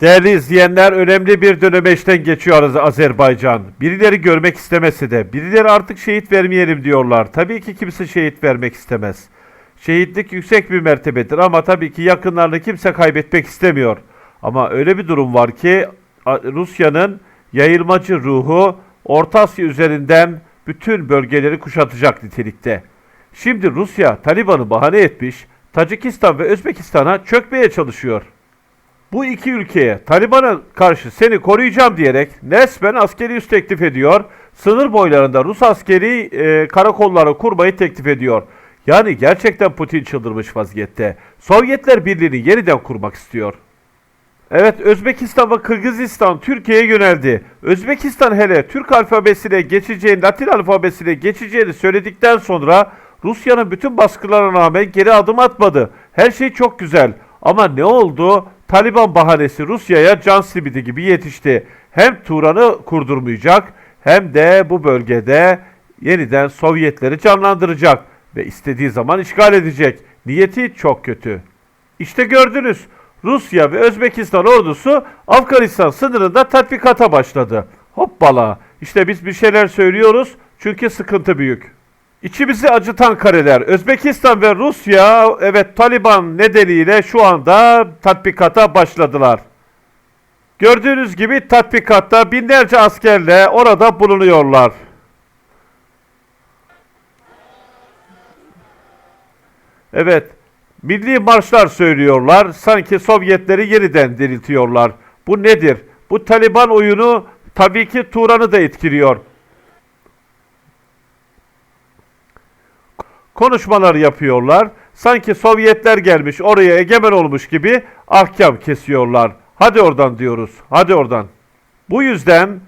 Değerli izleyenler önemli bir döneme işten geçiyor Az- Azerbaycan. Birileri görmek istemese de birileri artık şehit vermeyelim diyorlar. Tabii ki kimse şehit vermek istemez. Şehitlik yüksek bir mertebedir ama tabii ki yakınlarını kimse kaybetmek istemiyor. Ama öyle bir durum var ki Rusya'nın yayılmacı ruhu Orta Asya üzerinden bütün bölgeleri kuşatacak nitelikte. Şimdi Rusya Taliban'ı bahane etmiş, Tacikistan ve Özbekistan'a çökmeye çalışıyor. Bu iki ülkeye Taliban'a karşı seni koruyacağım diyerek resmen askeri üs teklif ediyor. Sınır boylarında Rus askeri e, karakolları kurmayı teklif ediyor. Yani gerçekten Putin çıldırmış vaziyette. Sovyetler Birliği'ni yeniden kurmak istiyor. Evet Özbekistan ve Kırgızistan Türkiye'ye yöneldi. Özbekistan hele Türk alfabesine geçeceğini, Latin alfabesine geçeceğini söyledikten sonra Rusya'nın bütün baskılarına rağmen geri adım atmadı. Her şey çok güzel. Ama ne oldu? Taliban bahanesi Rusya'ya can simidi gibi yetişti. Hem Turan'ı kurdurmayacak hem de bu bölgede yeniden Sovyetleri canlandıracak ve istediği zaman işgal edecek. Niyeti çok kötü. İşte gördünüz. Rusya ve Özbekistan ordusu Afganistan sınırında tatbikata başladı. Hoppala. İşte biz bir şeyler söylüyoruz çünkü sıkıntı büyük. İçimizi acıtan kareler. Özbekistan ve Rusya evet Taliban nedeniyle şu anda tatbikata başladılar. Gördüğünüz gibi tatbikatta binlerce askerle orada bulunuyorlar. Evet, milli marşlar söylüyorlar. Sanki Sovyetleri yeniden diriltiyorlar. Bu nedir? Bu Taliban oyunu tabii ki Turan'ı da etkiliyor. Konuşmalar yapıyorlar. Sanki Sovyetler gelmiş oraya egemen olmuş gibi ahkam kesiyorlar. Hadi oradan diyoruz. Hadi oradan. Bu yüzden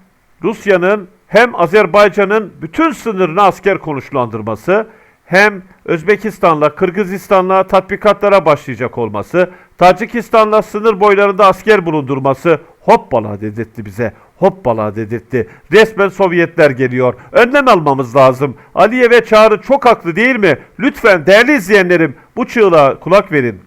Rusya'nın hem Azerbaycan'ın bütün sınırını asker konuşlandırması hem Özbekistan'la Kırgızistan'la tatbikatlara başlayacak olması, Tacikistan'la sınır boylarında asker bulundurması hoppala dedirtti bize. Hoppala dedirtti. Resmen Sovyetler geliyor. Önlem almamız lazım. Aliye ve Çağrı çok haklı değil mi? Lütfen değerli izleyenlerim bu çığlığa kulak verin.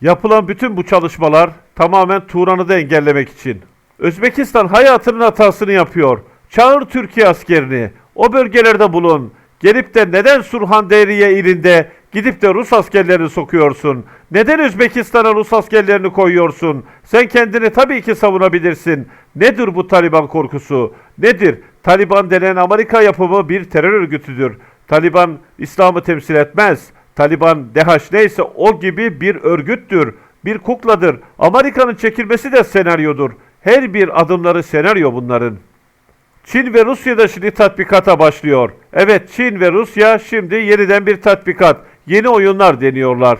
Yapılan bütün bu çalışmalar tamamen Turan'ı da engellemek için. Özbekistan hayatının hatasını yapıyor. Çağır Türkiye askerini. O bölgelerde bulun. Gelip de neden Surhanderiye ilinde gidip de Rus askerlerini sokuyorsun? Neden Özbekistan'a Rus askerlerini koyuyorsun? Sen kendini tabii ki savunabilirsin. Nedir bu Taliban korkusu? Nedir? Taliban denen Amerika yapımı bir terör örgütüdür. Taliban İslam'ı temsil etmez. Taliban DH neyse o gibi bir örgüttür. Bir kukladır. Amerika'nın çekilmesi de senaryodur. Her bir adımları senaryo bunların. Çin ve Rusya da şimdi tatbikata başlıyor. Evet Çin ve Rusya şimdi yeniden bir tatbikat. Yeni oyunlar deniyorlar.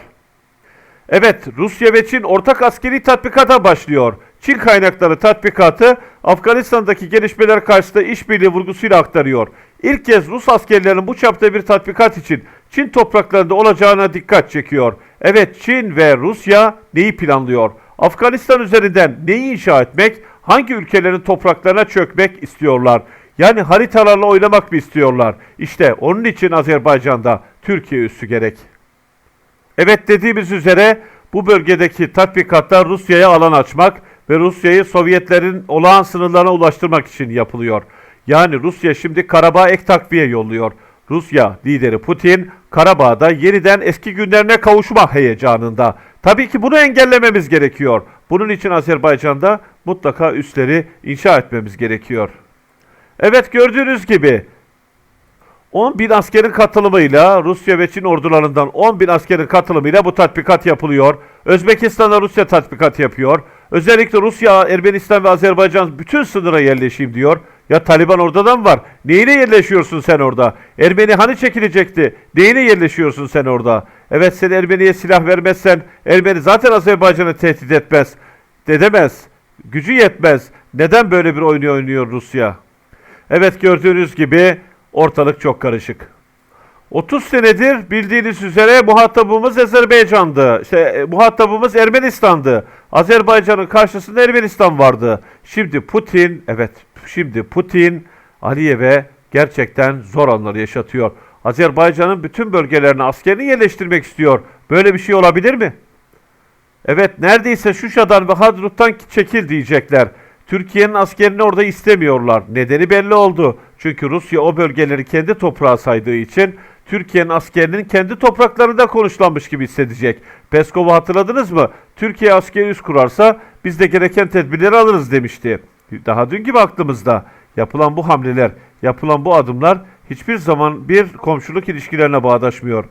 Evet Rusya ve Çin ortak askeri tatbikata başlıyor. Çin kaynakları tatbikatı Afganistan'daki gelişmeler karşısında işbirliği vurgusuyla aktarıyor. İlk kez Rus askerlerinin bu çapta bir tatbikat için Çin topraklarında olacağına dikkat çekiyor. Evet Çin ve Rusya neyi planlıyor? Afganistan üzerinden neyi inşa etmek, hangi ülkelerin topraklarına çökmek istiyorlar? Yani haritalarla oynamak mı istiyorlar? İşte onun için Azerbaycan'da Türkiye üssü gerek. Evet dediğimiz üzere bu bölgedeki tatbikatlar Rusya'ya alan açmak ve Rusya'yı Sovyetlerin olağan sınırlarına ulaştırmak için yapılıyor. Yani Rusya şimdi Karabağ ek takviye yolluyor. Rusya lideri Putin Karabağ'da yeniden eski günlerine kavuşma heyecanında. Tabii ki bunu engellememiz gerekiyor. Bunun için Azerbaycan'da mutlaka üsleri inşa etmemiz gerekiyor. Evet gördüğünüz gibi 10 bin askerin katılımıyla Rusya ve Çin ordularından 10 bin askerin katılımıyla bu tatbikat yapılıyor. Özbekistan'da Rusya tatbikat yapıyor. Özellikle Rusya, Ermenistan ve Azerbaycan bütün sınıra yerleşeyim diyor. Ya Taliban orada da mı var? Neyine yerleşiyorsun sen orada? Ermeni hani çekilecekti? Neyine yerleşiyorsun sen orada? Evet sen Ermeni'ye silah vermezsen Ermeni zaten Azerbaycan'ı tehdit etmez. Dedemez. Gücü yetmez. Neden böyle bir oyunu oynuyor Rusya? Evet gördüğünüz gibi ortalık çok karışık. 30 senedir bildiğiniz üzere muhatabımız Azerbaycan'dı. İşte e, muhatabımız Ermenistan'dı. Azerbaycan'ın karşısında Ermenistan vardı. Şimdi Putin, evet şimdi Putin Aliyev'e gerçekten zor anlar yaşatıyor. Azerbaycan'ın bütün bölgelerine askerini yerleştirmek istiyor. Böyle bir şey olabilir mi? Evet neredeyse Şuşa'dan ve Hadrut'tan çekil diyecekler. Türkiye'nin askerini orada istemiyorlar. Nedeni belli oldu. Çünkü Rusya o bölgeleri kendi toprağı saydığı için Türkiye'nin askerinin kendi topraklarında konuşlanmış gibi hissedecek. Peskov'u hatırladınız mı? Türkiye askeri üs kurarsa biz de gereken tedbirleri alırız demişti. Daha dün gibi aklımızda. Yapılan bu hamleler, yapılan bu adımlar hiçbir zaman bir komşuluk ilişkilerine bağdaşmıyor.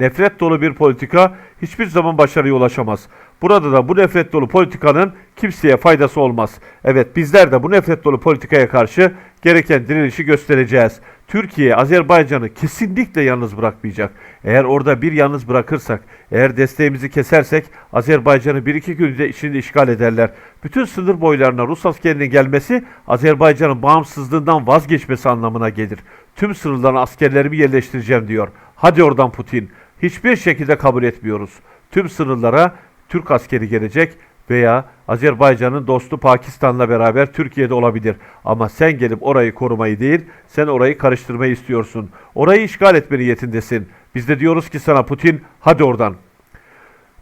Nefret dolu bir politika hiçbir zaman başarıya ulaşamaz. Burada da bu nefret dolu politikanın kimseye faydası olmaz. Evet bizler de bu nefret dolu politikaya karşı gereken direnişi göstereceğiz. Türkiye Azerbaycan'ı kesinlikle yalnız bırakmayacak. Eğer orada bir yalnız bırakırsak, eğer desteğimizi kesersek Azerbaycan'ı bir iki günde içinde işgal ederler. Bütün sınır boylarına Rus askerinin gelmesi Azerbaycan'ın bağımsızlığından vazgeçmesi anlamına gelir. Tüm sınırlarına askerlerimi yerleştireceğim diyor. Hadi oradan Putin. Hiçbir şekilde kabul etmiyoruz. Tüm sınırlara Türk askeri gelecek veya Azerbaycan'ın dostu Pakistan'la beraber Türkiye'de olabilir. Ama sen gelip orayı korumayı değil, sen orayı karıştırmayı istiyorsun. Orayı işgal etme niyetindesin. Biz de diyoruz ki sana Putin, hadi oradan.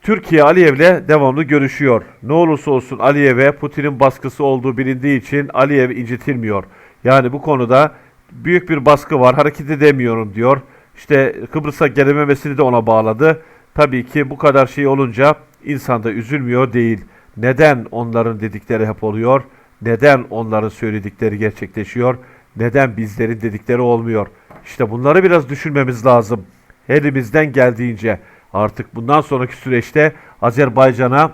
Türkiye Aliyev'le devamlı görüşüyor. Ne olursa olsun Aliyev'e Putin'in baskısı olduğu bilindiği için Aliyev incitilmiyor. Yani bu konuda büyük bir baskı var, hareket edemiyorum diyor. İşte Kıbrıs'a gelememesini de ona bağladı. Tabii ki bu kadar şey olunca insan da üzülmüyor değil. Neden onların dedikleri hep oluyor? Neden onların söyledikleri gerçekleşiyor? Neden bizlerin dedikleri olmuyor? İşte bunları biraz düşünmemiz lazım. Elimizden geldiğince artık bundan sonraki süreçte Azerbaycan'a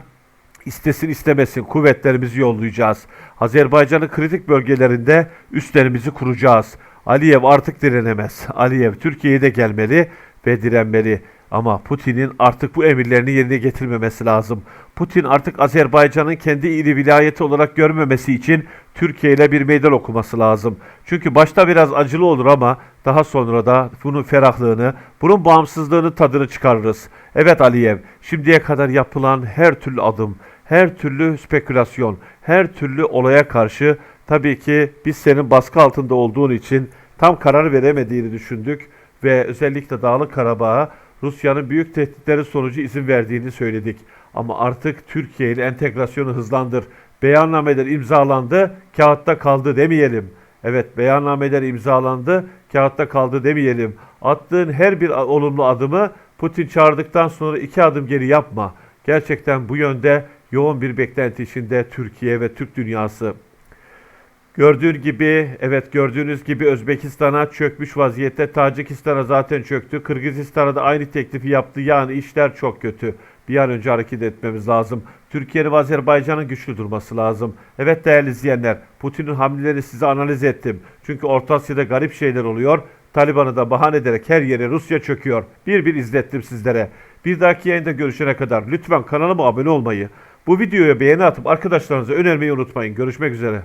istesin istemesin kuvvetlerimizi yollayacağız. Azerbaycan'ın kritik bölgelerinde üslerimizi kuracağız. Aliyev artık direnemez. Aliyev Türkiye'ye de gelmeli ve direnmeli. Ama Putin'in artık bu emirlerini yerine getirmemesi lazım. Putin artık Azerbaycan'ın kendi ili vilayeti olarak görmemesi için Türkiye ile bir meydan okuması lazım. Çünkü başta biraz acılı olur ama daha sonra da bunun ferahlığını, bunun bağımsızlığının tadını çıkarırız. Evet Aliyev, şimdiye kadar yapılan her türlü adım, her türlü spekülasyon, her türlü olaya karşı tabii ki biz senin baskı altında olduğun için tam karar veremediğini düşündük ve özellikle Dağlık Karabağ'a Rusya'nın büyük tehditleri sonucu izin verdiğini söyledik. Ama artık Türkiye ile entegrasyonu hızlandır. Beyannameler imzalandı, kağıtta kaldı demeyelim. Evet beyannameler imzalandı, kağıtta kaldı demeyelim. Attığın her bir olumlu adımı Putin çağırdıktan sonra iki adım geri yapma. Gerçekten bu yönde yoğun bir beklenti içinde Türkiye ve Türk dünyası. Gördüğün gibi, evet gördüğünüz gibi Özbekistan'a çökmüş vaziyette. Tacikistan'a zaten çöktü. Kırgızistan'a da aynı teklifi yaptı. Yani işler çok kötü. Bir an önce hareket etmemiz lazım. Türkiye'nin ve Azerbaycan'ın güçlü durması lazım. Evet değerli izleyenler, Putin'in hamleleri size analiz ettim. Çünkü Orta Asya'da garip şeyler oluyor. Taliban'ı da bahane ederek her yere Rusya çöküyor. Bir bir izlettim sizlere. Bir dahaki yayında görüşene kadar lütfen kanalıma abone olmayı, bu videoya beğeni atıp arkadaşlarınıza önermeyi unutmayın. Görüşmek üzere.